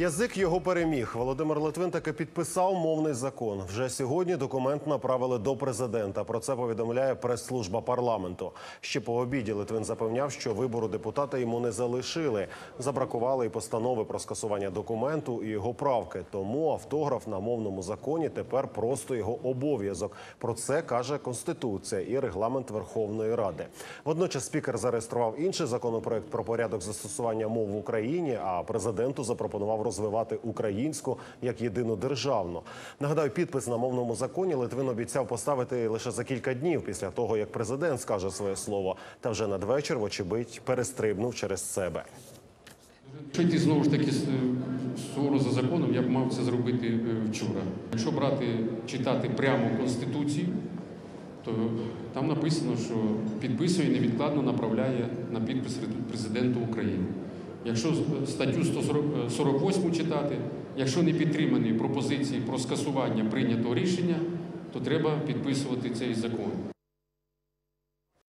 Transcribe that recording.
Язик його переміг. Володимир Литвин таки підписав мовний закон. Вже сьогодні документ направили до президента. Про це повідомляє прес-служба парламенту. Ще по обіді Литвин запевняв, що вибору депутата йому не залишили. Забракували і постанови про скасування документу і його правки. Тому автограф на мовному законі тепер просто його обов'язок. Про це каже Конституція і регламент Верховної Ради. Водночас спікер зареєстрував інший законопроект про порядок застосування мов в Україні. А президенту запропонував розвивати українську як єдину державну. Нагадаю, підпис на мовному законі Литвин обіцяв поставити лише за кілька днів після того, як президент скаже своє слово. Та вже надвечір, вочевидь, перестрибнув через себе. Йти знову ж таки суворо за законом, я б мав це зробити е, вчора. Якщо брати, читати прямо Конституцію, то там написано, що підписує невідкладно направляє на підпис президенту України. Якщо статтю 148 читати, якщо не підтримані пропозиції про скасування прийнятого рішення, то треба підписувати цей закон.